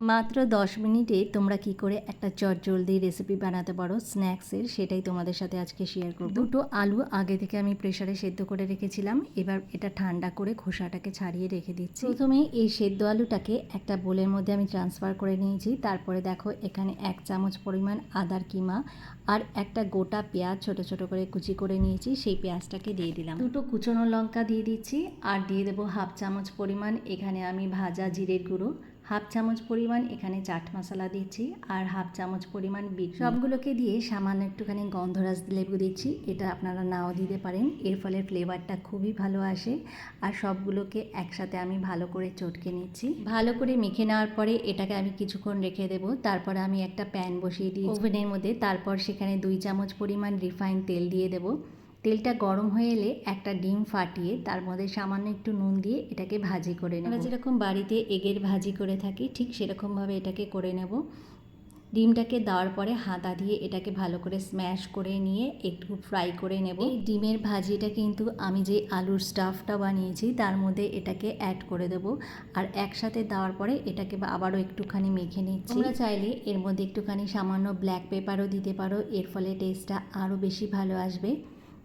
মাত্র দশ মিনিটে তোমরা কি করে একটা চটজলদি রেসিপি বানাতে পারো স্ন্যাক্সের সেটাই তোমাদের সাথে আজকে শেয়ার করব। দুটো আলু আগে থেকে আমি প্রেশারে সেদ্ধ করে রেখেছিলাম এবার এটা ঠান্ডা করে খোসাটাকে ছাড়িয়ে রেখে দিচ্ছি। প্রথমে এই সেদ্ধ আলুটাকে একটা বোলের মধ্যে আমি ট্রান্সফার করে নিয়েছি তারপরে দেখো এখানে এক চামচ পরিমাণ আদার কিমা আর একটা গোটা পেঁয়াজ ছোট ছোট করে কুচি করে নিয়েছি সেই পেঁয়াজটাকে দিয়ে দিলাম। দুটো কুচনো লঙ্কা দিয়ে দিচ্ছি আর দিয়ে দেবো হাফ চামচ পরিমাণ এখানে আমি ভাজা জিরের গুঁড়ো। হাফ চামচ পরিমাণ এখানে চাট মশলা দিচ্ছি আর হাফ চামচ পরিমাণ বিট সবগুলোকে দিয়ে সামান্য একটুখানি গন্ধরাজ লেবু দিচ্ছি। এটা আপনারা নাও দিতে পারেন। এর ফলে ফ্লেভারটা খুবই ভালো আসে আর সবগুলোকে একসাথে আমি ভালো করে চটকে নিচ্ছি। ভালো করে মেখে নেওয়ার পরে এটাকে আমি কিছুক্ষণ রেখে দেবো। তারপরে আমি একটা প্যান বসিয়ে দিই ওভেনের মধ্যে। তারপর সেখানে দুই চামচ পরিমাণ রিফাইন তেল দিয়ে দেবো। তেলটা গরম হয়ে এলে একটা ডিম ফাটিয়ে তার মধ্যে সামান্য একটু নুন দিয়ে এটাকে ভাজি করে নেব। আমরা যেরকম বাড়িতে এগের ভাজি করে থাকি, ঠিক সেরকমভাবে এটাকে করে নেব। ডিমটাকে দেওয়ার পরে হাতা দিয়ে এটাকে ভালো করে স্ম্যাশ করে নিয়ে একটু ফ্রাই করে নেব। এই ডিমের ভাজিটা কিন্তু আমি যে আলুর স্টাফটা বানিয়েছি, তার মধ্যে এটাকে অ্যাড করে দেব। আর একসাথে দেওয়ার পরে এটাকে আবারও একটুখানি মেখে নিচ্ছি। তোমরা চাইলে এর মধ্যে একটুখানি সামান্য ব্ল্যাক পেপারও দিতে পারো, এর ফলে টেস্টটা আরও বেশি ভালো আসবে।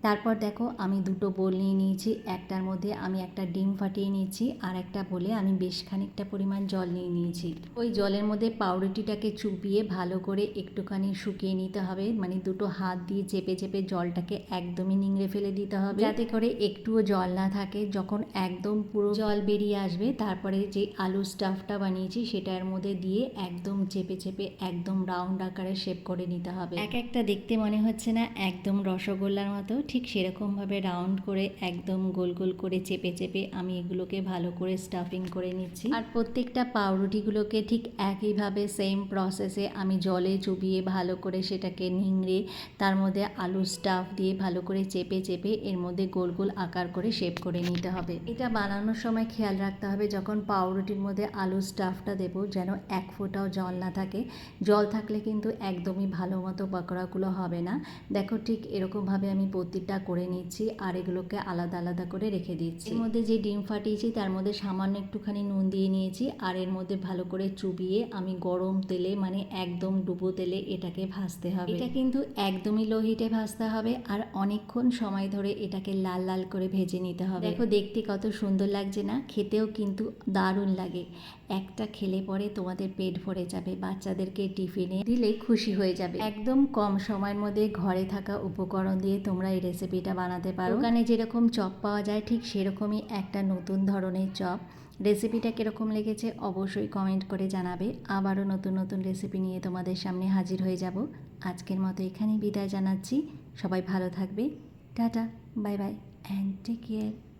তারপর দেখো আমি দুটো বোল নিয়ে নিয়েছি, একটার মধ্যে আমি একটা ডিম ফাটিয়ে নিয়েছি আর একটা বলে আমি বেশ খানিকটা পরিমাণ জল নিয়ে নিয়েছি। ওই জলের মধ্যে পাউরুটিটাকে চুপিয়ে ভালো করে একটুখানি শুকিয়ে নিতে হবে মানে দুটো হাত দিয়ে চেপে চেপে জলটাকে একদমই নিংড়ে ফেলে দিতে হবে। যাতে করে একটুও জল না থাকে, যখন একদম পুরো জল বেরিয়ে আসবে, তারপরে যে আলু স্টাফটা বানিয়েছি সেটার মধ্যে দিয়ে একদম চেপে চেপে একদম রাউন্ড আকারে শেপ করে নিতে হবে। এক একটা দেখতে মনে হচ্ছে না একদম রসগোল্লার মতো ঠিক সেরকমভাবে রাউন্ড করে একদম গোল গোল করে চেপে চেপে আমি এগুলোকে ভালো করে স্টাফিং করে নিচ্ছি। আর প্রত্যেকটা পাউরুটিগুলোকে ঠিক একইভাবে সেম প্রসেসে আমি জলে চুবিয়ে ভালো করে সেটাকে নিংড়ে, তার মধ্যে আলু স্টাফ দিয়ে ভালো করে চেপে চেপে এর মধ্যে গোল গোল আকার করে শেপ করে নিতে হবে। এটা বানানোর সময় খেয়াল রাখতে হবে যখন পাউরুটির মধ্যে আলু স্টাফটা দেবো যেন এক ফোঁটাও জল না থাকে। জল থাকলে কিন্তু একদমই ভালো মতো পাকোড়াগুলো হবে না। দেখো ঠিক এরকমভাবে আমি প্রতিটা করে নিচ্ছি আর এগুলোকে আলাদা আলাদা করে রেখে দিচ্ছি। এর মধ্যে যে ডিম ফাটিয়েছি তার মধ্যে সামান্য একটুখানি নুন দিয়ে নিয়েছি আর এর মধ্যে ভালো করে চুবিয়ে আমি গরম তেলে মানে একদম ডুবো তেলে এটাকে ভাজতে হবে। এটা কিন্তু একদমই লো হিটে ভাজতে হবে আর অনেকক্ষণ সময় ধরে এটাকে লাল লাল করে ভেজে নিতে হবে। দেখো দেখতে কত সুন্দর লাগছে না? খেতেও কিন্তু দারুণ লাগে। একটা খেলে পরে তোমাদের পেট ভরে যাবে বাচ্চাদেরকে টিফিনে দিলে খুশি হয়ে যাবে। একদম কম সময়ের মধ্যে ঘরে থাকা উপকরণ দিয়ে তোমরা এই রেসিপিটা বানাতে পারো। ওখানে যেরকম চপ পাওয়া যায়, ঠিক সেরকমই একটা নতুন ধরনের চপ। রেসিপিটা কীরকম লেগেছে অবশ্যই কমেন্ট করে জানাবে। আবারও নতুন নতুন রেসিপি নিয়ে তোমাদের সামনে হাজির হয়ে যাব। আজকের মতো এখানেই বিদায় জানাচ্ছি। সবাই ভালো থাকবে। Tata bye bye and take care